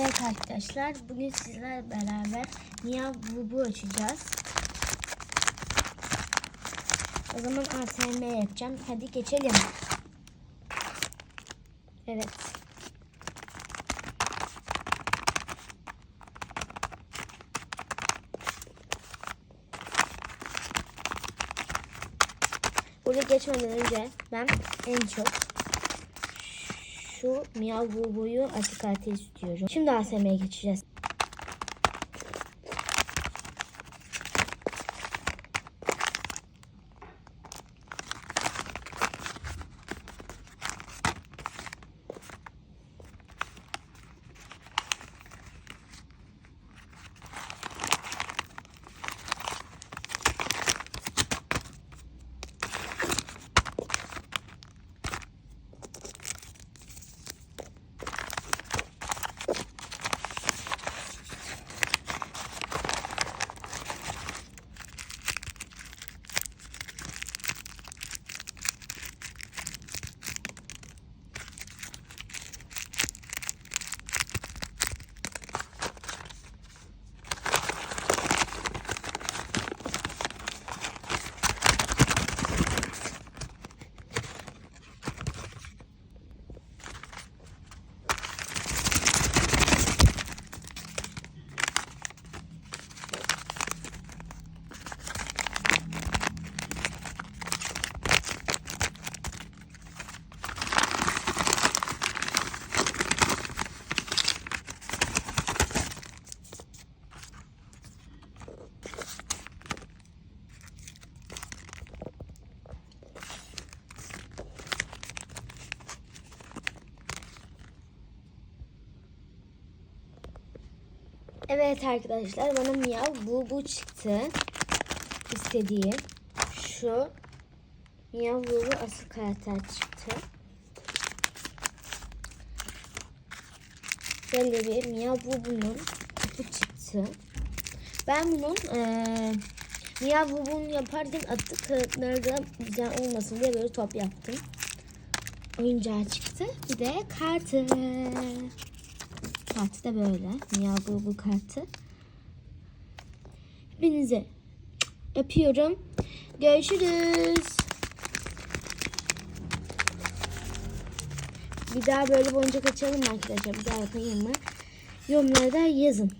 Evet arkadaşlar bugün sizlerle beraber Miyav Bubu açacağız. O zaman ASM yapacağım. Hadi geçelim. Evet. Burada geçmeden önce ben en çok şu Miyav Bubu'yu açık istiyorum. Şimdi ASM'ye geçeceğiz. Evet arkadaşlar bana Miyav Bubu çıktı. İstediğim şu Miyav Bubu asıl karakter çıktı. Böyle bir Miyav Bubu'nun kutu çıktı. Ben bunun eee Miyav Bubu'nu yaparken attık kağıtlarda güzel olmasın diye böyle top yaptım. Oyuncağı çıktı. Bir de kartı. Kartı da böyle. Miyav Bubu kartı. Hepinize öpüyorum. Görüşürüz. Bir daha böyle boncuk açalım arkadaşlar? Bir daha yapayım mı? Yorumlarda yazın.